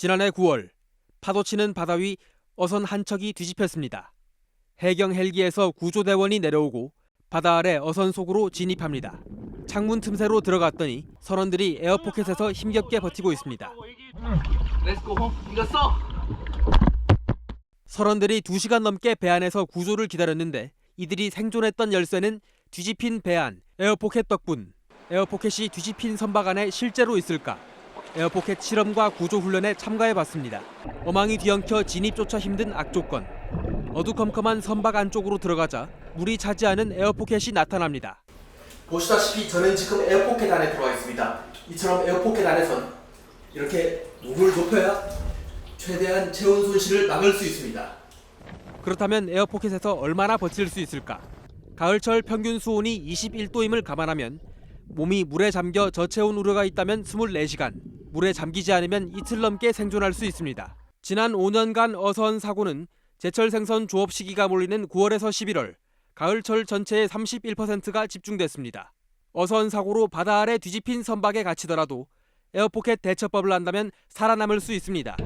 지난해 9월 파도치는 바다 위 어선 한 척이 뒤집혔습니다. 해경 헬기에서 구조대원이 내려오고 바다 아래 어선 속으로 진입합니다. 창문 틈새로 들어갔더니 선원들이 에어포켓에서 힘겹게 버티고 있습니다. 이겼어 선원들이 2시간 넘게 배 안에서 구조를 기다렸는데 이들이 생존했던 열쇠는 뒤집힌 배 안 에어포켓 덕분. 에어포켓이 뒤집힌 선박 안에 실제로 있을까? 에어포켓 실험과 구조 훈련에 참가해 봤습니다. 어망이 뒤엉켜 진입조차 힘든 악조건. 어두컴컴한 선박 안쪽으로 들어가자 물이 차지 않은 에어포켓이 나타납니다. 보시다시피 저는 지금 에어포켓 안에 들어와 있습니다. 이처럼 에어포켓 안에선 이렇게 몸을 높여야 최대한 체온 손실을 막을 수 있습니다. 그렇다면 에어포켓에서 얼마나 버틸 수 있을까? 가을철 평균 수온이 21도임을 감안하면 몸이 물에 잠겨 저체온 우려가 있다면 24시간, 물에 잠기지 않으면 이틀 넘게 생존할 수 있습니다. 지난 5년간 어선 사고는 제철 생선 조업 시기가 몰리는 9월에서 11월, 가을철 전체의 31%가 집중됐습니다. 어선 사고로 바다 아래 뒤집힌 선박에 갇히더라도 에어포켓 대처법을 한다면 살아남을 수 있습니다.